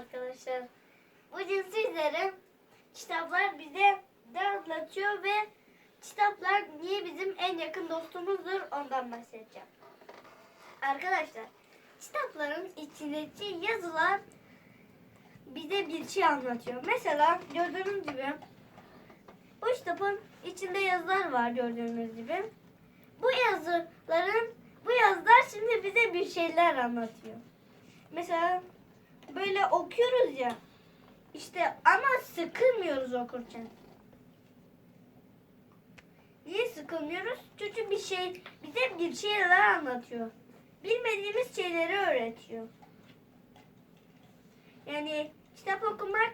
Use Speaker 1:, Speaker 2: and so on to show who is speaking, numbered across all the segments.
Speaker 1: arkadaşlar. Bugün sizlere kitaplar bize ne anlatıyor ve kitaplar niye bizim en yakın dostumuzdur ondan bahsedeceğim. Arkadaşlar kitapların içindeki yazılar bize bir şey anlatıyor. Mesela gördüğünüz gibi bu kitabın içinde yazılar var gördüğünüz gibi. Bu yazıların bu yazılar şimdi bize bir şeyler anlatıyor. Mesela böyle okuyoruz ya. İşte ama sıkılmıyoruz okurken. Niye sıkılmıyoruz? Çünkü bir şey bize bir şeyler anlatıyor. Bilmediğimiz şeyleri öğretiyor. Yani kitap okumak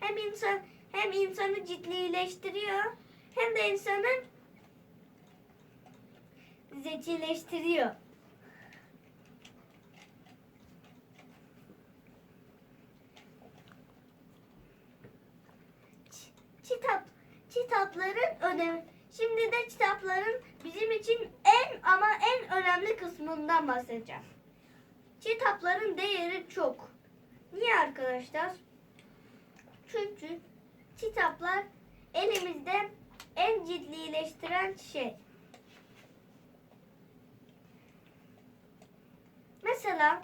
Speaker 1: hem insan hem insanı ciddileştiriyor hem de insanı zekileştiriyor. Ç- Kitap, kitapların önemi. Şimdi de kitapların bizim için en ama en önemli kısmından bahsedeceğim. Kitapların değeri çok. Niye arkadaşlar? Çünkü kitaplar elimizde en ciddileştiren şey. Mesela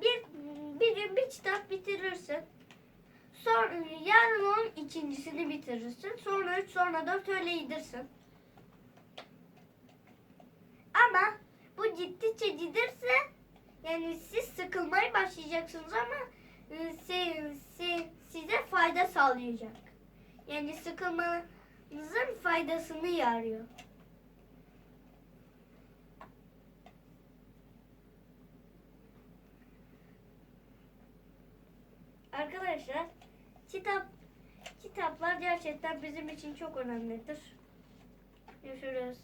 Speaker 1: bir bir gün bir kitap bitirirsin. Sonra yarın onun ikincisini bitirirsin. Sonra üç, sonra dört öyle gidersin. Ama bu ciddiyse giderse yani siz sıkılmaya başlayacaksınız ama e, si- si- size fayda sağlayacak. Yani sıkılmanızın faydasını yarıyor. Arkadaşlar kitap kitaplar gerçekten bizim için çok önemlidir. Görüşürüz.